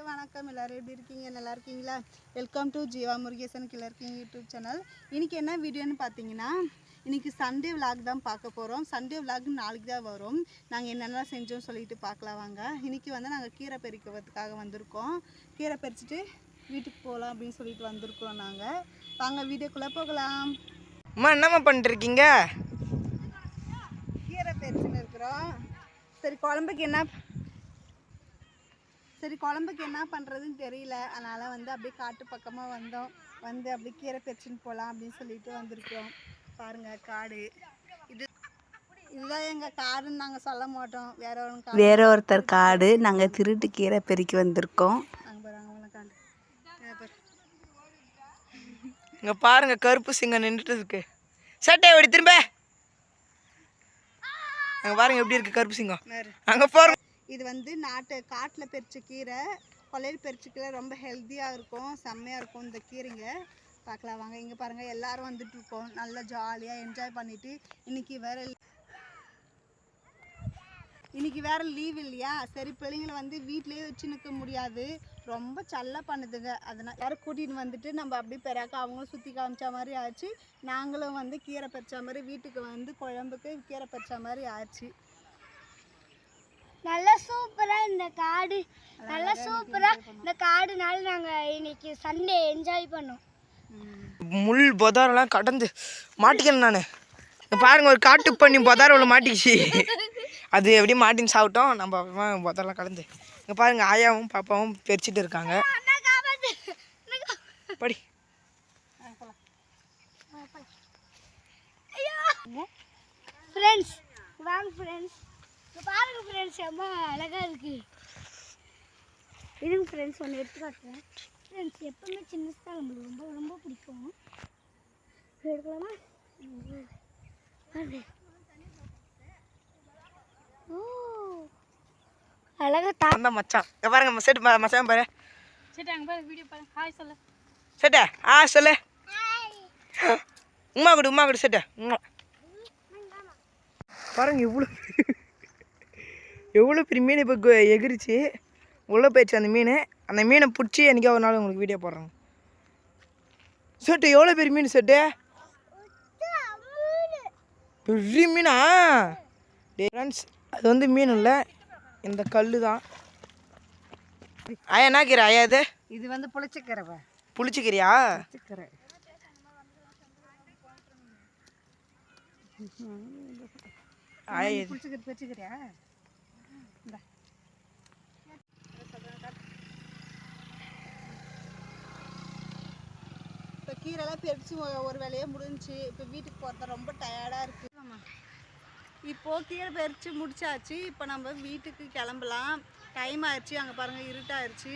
அனைவருக்கும் வணக்கம். எல்லாரும் எப்படி இருக்கீங்க? நல்லா இருக்கீங்களா? Welcome to Jeeva Murugesan clerking YouTube channel இன்னைக்கு என்ன வீடியோன்னு பார்த்தீங்கன்னா இன்னைக்கு சண்டே விலாக் தான் பார்க்க போகிறோம் சண்டே விலாக் நாளைக்கு தான் வரும். நாங்கள் என்னென்ன செஞ்சோம் சொல்லிட்டு பார்க்கலாம் வாங்க. இன்னைக்கு வந்து நாங்கள் கீரை பறிக்கிறதுக்காக வந்திருக்கோம். கீரை பறிச்சுட்டு வீட்டுக்கு போகலாம் அப்படின்னு சொல்லிட்டு வந்திருக்கிறோம் நாங்கள் வாங்க வீடியோக்குள்ளே போகலாம். அம்மா என்னம்மா பண்ணிட்டு இருக்கீங்க கீரை பறிச்சுன்னு இருக்கிறோம். சரி குழம்புக்கு என்ன சரி குழம்புக்கு என்ன பண்ணுறதுன்னு தெரியல. அதனால் வந்து அப்படியே காட்டு பக்கமாக வந்தோம். வந்து அப்படியே கீரை பறிச்சுன்னு போகலாம் அப்படின்னு சொல்லிட்டு வந்திருக்கோம். பாருங்கள் காடு. இது இதுதான் எங்கள் காடுன்னு நாங்கள் சொல்ல மாட்டோம். வேற ஒரு காடு. வேற ஒருத்தர் காடு. நாங்கள் திருட்டு கீரை பெருக்கி வந்திருக்கோம். இங்க பாருங்க கருப்பு சிங்கம் நின்றுட்டு இருக்கு. சட்டை எப்படி திரும்ப. அங்க பாருங்க எப்படி இருக்கு கருப்பு சிங்கம். அங்க பாருங்க இது வந்து நாட்டு காட்டில் பறிச்ச கீரை கொள்ளையில் பறிச்ச கீரை ரொம்ப ஹெல்த்தியாக இருக்கும் செம்மையாக இருக்கும் இந்த கீரைங்க. பார்க்கலாம் வாங்க இங்கே பாருங்கள் எல்லாரும் வந்துட்டு இருக்கோம் நல்லா ஜாலியாக என்ஜாய் பண்ணிவிட்டு இன்னைக்கு வேற இன்னைக்கு வேறு லீவ் இல்லையா? சரி பிள்ளைங்களை வந்து வீட்டிலேயே வச்சு நிற்க முடியாது. ரொம்ப சல்ல பண்ணுதுங்க. அதனால் யாரும் கூட்டிகிட்டு வந்துட்டு நம்ம அப்படியே பெறாக்க அவங்களும் சுற்றி காமிச்ச மாதிரி ஆச்சு. நாங்களும் வந்து கீரை பறிச்ச மாதிரி வீட்டுக்கு வந்து குழம்புக்கு கீரை பறிச்ச மாதிரி ஆச்சு. நல்லா சூப்பரா இந்த காடு நல்லா சூப்பரா இந்த காடுனால நாங்க இன்னைக்கு சண்டே என்ஜாய் பண்ணோம். முள் பொதாரெல்லாம் கடந்து மாட்டிக்கிறேன் நான். பாருங்க ஒரு காட்டு பண்ணி பொதார உள்ள மாட்டிக்கிச்சு. அது எப்படி மாட்டின்னு சாப்பிட்டோம். நம்ம அப்புறமா பொதாரெல்லாம் கடந்து. இங்க பாருங்க ஆயாவும் பாப்பாவும் பெரிச்சிட்டு இருக்காங்க. படி. ஃப்ரெண்ட்ஸ் வாங்க ஃப்ரெண்ட்ஸ் பாருங்க ஃப்ரெண்ட்ஸ் ரொம்ப அழகா இருக்கு. இருங்க ஃப்ரெண்ட்ஸ் ஒன்று எடுத்து காட்டுறேன் ஃப்ரெண்ட்ஸ் எப்பவுமே சின்னது தான் நம்மளுக்கு ரொம்ப ரொம்ப பிடிக்கும். எடுக்கலாமா. பாருங்க. ஓ அழகா தா அந்த மச்சான். இங்க பாருங்க செட்டு மச்சான் பாரு. சரி அங்கே பாரு வீடியோ பாருங்க ஹாய் சொல்லு. செட்ட ஆ சொல்லு. உமா கொடு உமா கொடு செட்ட. உமா. பாருங்க எவ்வளோ எவ்வளோ பெரிய மீன் இப்போ எகிரிச்சு உள்ளே போயிடுச்சு அந்த மீன். அந்த மீனை பிடிச்சி என்னைக்கா ஒரு நாள் உங்களுக்கு வீடியோ போடுறாங்க செட்டு எவ்வளோ பெரிய மீன் செட்டு? பெரிய மீனா? ஃப்ரெண்ட்ஸ் அது வந்து மீன் இல்லை. இந்த கல் தான் ஆயா என்ன கீரை? ஆயா இது? இது வந்து புளிச்சக்கீரை புளிச்சிக்கிறியா புளிச்சக்கீரை. ஆயா இது புளிச்சக்கீரை பிரிச்சுக்கிறியா இப்போ கீரைலாம் பறிச்சு ஒரு வேலையே முடிஞ்சுச்சு. இப்போ வீட்டுக்கு போகிறது ரொம்ப டயர்டாக இருக்குது இப்போது கீரை பறித்து முடிச்சாச்சு. இப்போ நம்ம வீட்டுக்கு கிளம்பலாம். டைம் ஆயிடுச்சு. அங்கே பாருங்கள் இருட்டாயிருச்சு.